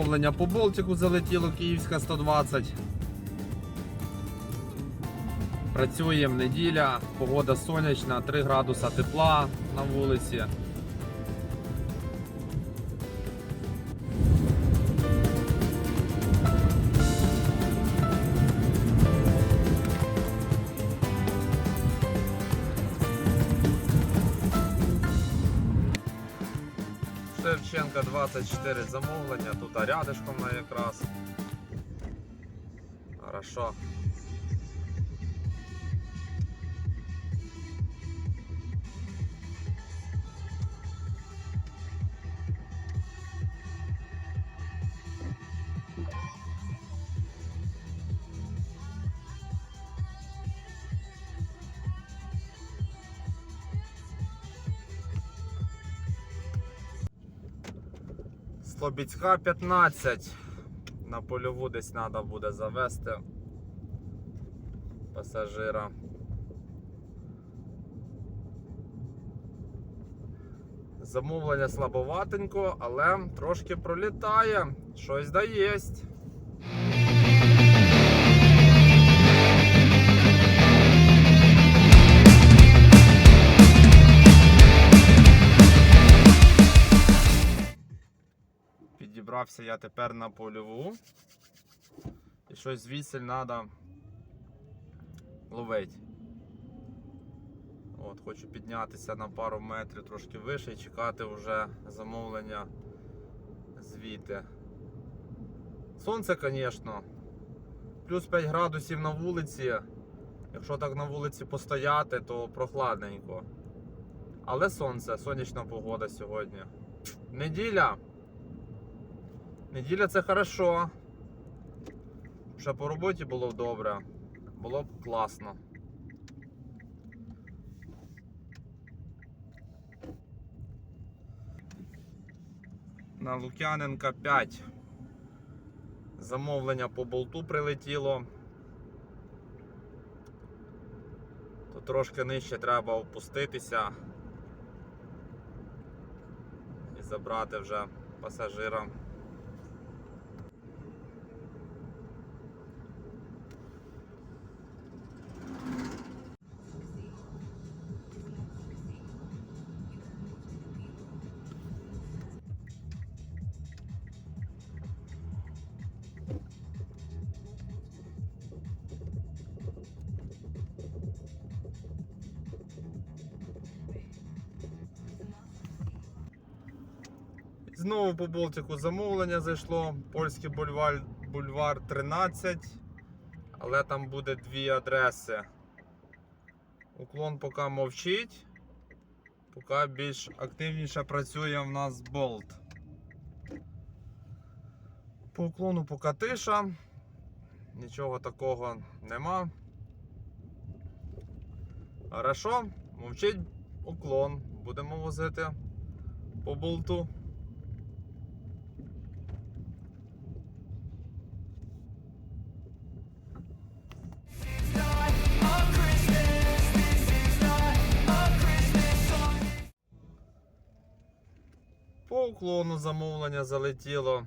замовлення по Болтику залетіло Київська 120. Працюємо неділя, погода сонячна, 3 градуса тепла на вулиці. Шевченка 24 замовлення, тут рядишком якраз. Хорошо. Слобідська 15. На польову десь треба буде завести пасажира. Замовлення слабоватенько, але трошки пролітає. Щось да єсть. Підібрався я тепер на польову. І щось звідси треба ловити. От, хочу піднятися на пару метрів трошки вище і чекати вже замовлення звідти. Сонце, звісно. Плюс 5 градусів на вулиці. Якщо так на вулиці постояти, то прохладненько. Але сонце, сонячна погода сьогодні. Неділя. Неділя це хорошо. Ще по роботі було добре. Було б класно. На Лук'яненка 5. Замовлення по болту прилетіло. То трошки нижче треба опуститися і забрати вже пасажира. Знову по Болтику замовлення зайшло. Польський бульвар, бульвар 13. Але там буде дві адреси. Уклон поки мовчить. Поки більш активніше працює в нас болт. По уклону поки тиша. Нічого такого нема. Хорошо, мовчить уклон. Будемо возити по болту. Уклону замовлення залетіло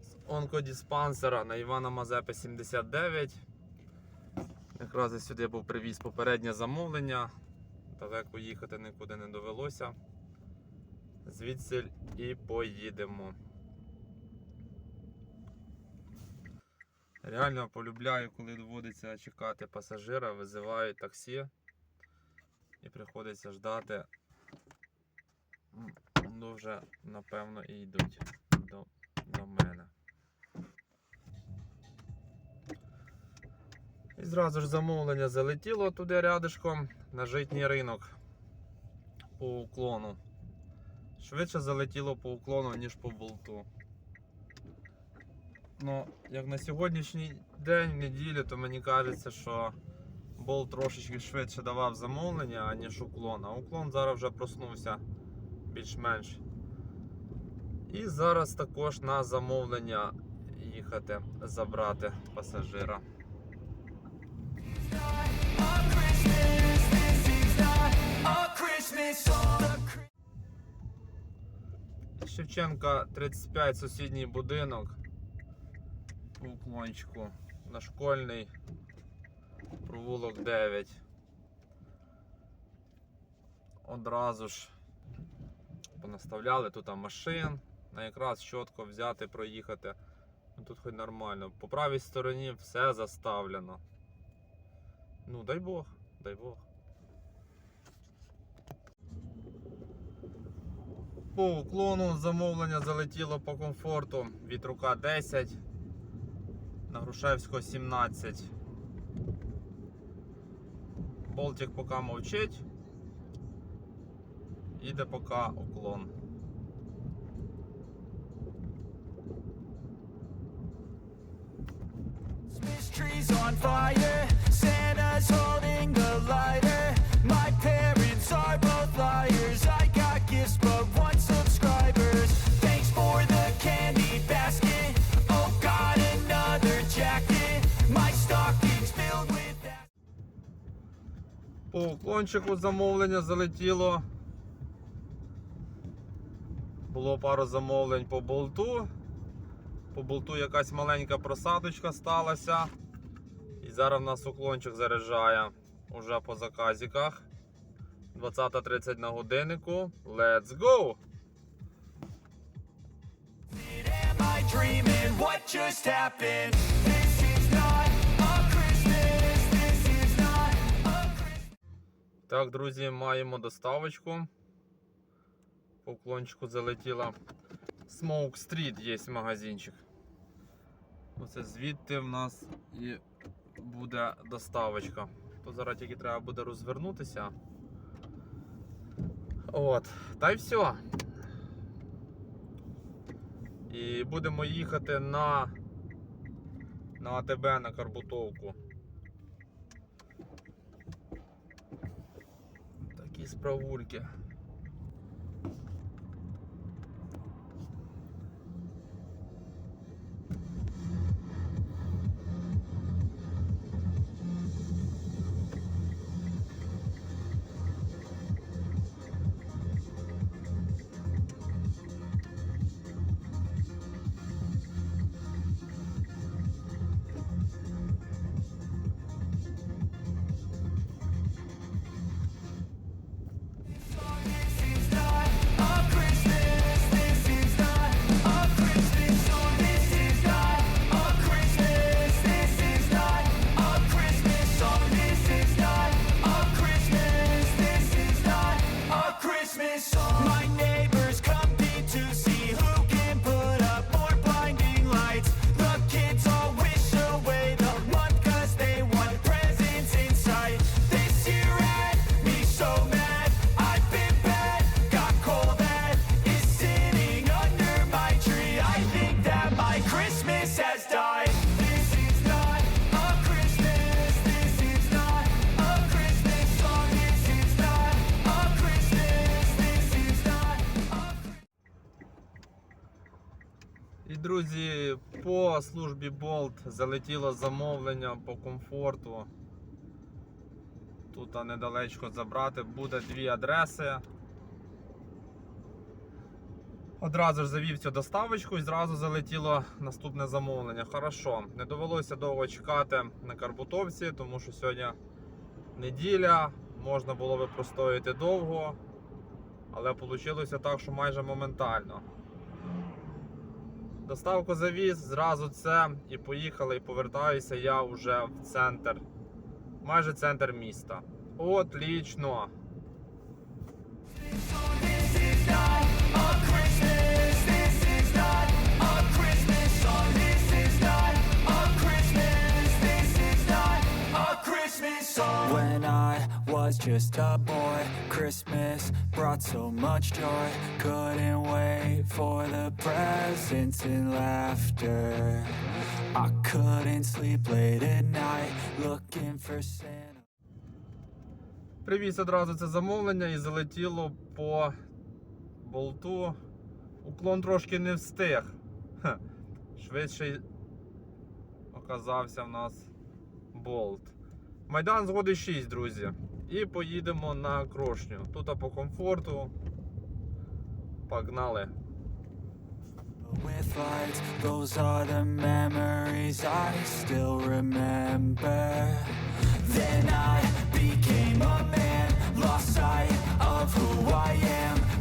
з онкодиспансера на Івана Мазепи 79. Якраз і сюди був привіз попереднє замовлення. Далеко їхати нікуди не довелося. Звідси і поїдемо. Реально полюбляю, коли доводиться чекати пасажира, визиваю таксі і приходиться ждати. Ну, вже напевно і йдуть до, до мене. І зразу ж замовлення залетіло туди рядишком на житній ринок по уклону. Швидше залетіло по уклону, ніж по болту. Ну, як на сьогоднішній день, неділю, то мені кажеться, що болт трошечки швидше давав замовлення, аніж уклон. А уклон зараз вже проснувся більш-менш. І зараз також на замовлення їхати забрати пасажира. Шевченка 35 сусідній будинок. Уклончику. На школьний. Провулок 9. Одразу ж понаставляли тут а, машин. На якраз чітко взяти, проїхати. Ну, Тут хоч нормально. По правій стороні все заставлено. Ну, дай Бог, дай Бог. По уклону замовлення залетіло по комфорту від рука 10 на Грушевського 17. Болтик поки мовчить. Іде поки уклон. Christmas trees on fire. Santa's holding the lighter. My parents are both liars. I got gifts, but one subscribers. Thanks for the candy basket. Oh, got another jacket. My stocking's filled with that. По уклончику замовлення залетіло. Було пару замовлень по болту. По болту якась маленька просадочка сталася. І зараз в нас уклончик заряджає уже по заказиках. 20.30 на годиннику. Let's go! Так, друзі, маємо доставочку. По уклончику залетіла. Smoke Street є магазинчик. Оце звідти в нас і буде доставочка. То зараз тільки треба буде розвернутися. От, та й все. І будемо їхати на, на АТБ на Карбутовку. Такі справульки. Друзі, по службі Bolt залетіло замовлення по комфорту. Тут недалечко забрати буде дві адреси. Одразу ж завів цю доставочку і зразу залетіло наступне замовлення. Хорошо, не довелося довго чекати на Карбутовці, тому що сьогодні неділя, можна було би простояти довго, але вийшло так, що майже моментально. Доставку завіз, зразу це і поїхали, і повертаюся я вже в центр. Майже центр міста. Отлічно! When I was just a boy, Christmas brought so much joy. Couldn't wait for the presents and laughter. I couldn't sleep late at night looking for Santa. Привіз одразу це замовлення і залетіло по болту. Уклон трошки не встиг. Хе. Швидший оказався в нас болт. Майдан згоди 6, друзі. І поїдемо на крошню. Тут по комфорту. Погнали. With lights, those are the memories I still remember. Then I became a man, lost sight of who I am.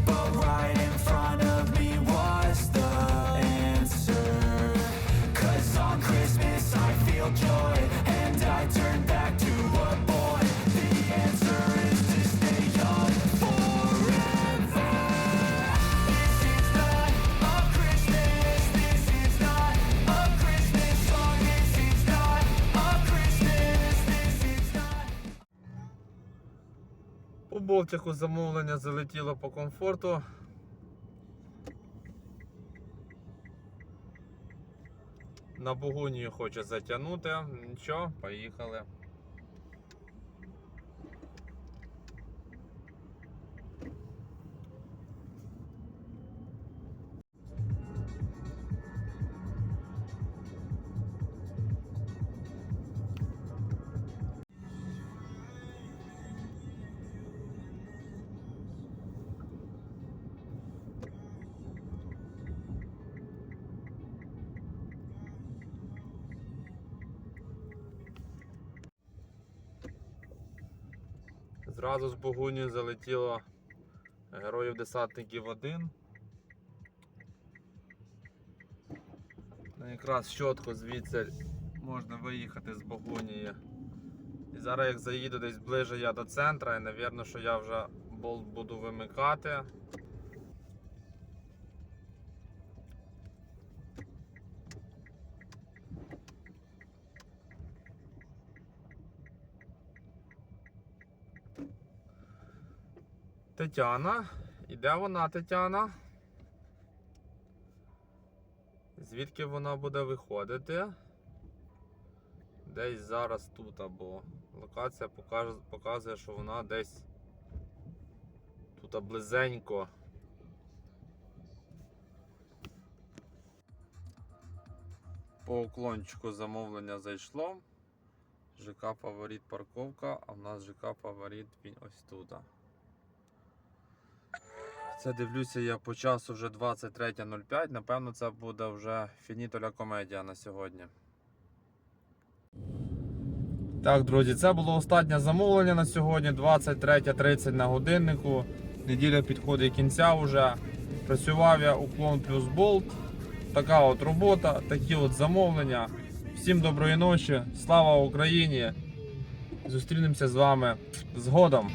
По замовлення залетіло по комфорту. На Бугунію хоче затягнути. Нічого, поїхали. Зразу з Богуні залетіло героїв десантників 1. Ну, якраз щотко звідси можна виїхати з Богунії. І зараз як заїду десь ближе я до центра, і напевно, що я вже болт буду вимикати. Тетяна. І де вона, Тетяна? Звідки вона буде виходити? Десь зараз тут або локація показує, що вона десь тут близенько. По уклончику замовлення зайшло. ЖК Фаворит парковка, а в нас ЖК Фаворит він ось тут. Це дивлюся я по часу вже 23.05. Напевно, це буде вже фінітоля комедія на сьогодні. Так, друзі, це було останнє замовлення на сьогодні. 23.30 на годиннику. Неділя підходить кінця вже. Працював я уклон плюс болт. Така от робота, такі от замовлення. Всім доброї ночі, слава Україні! Зустрінемося з вами згодом.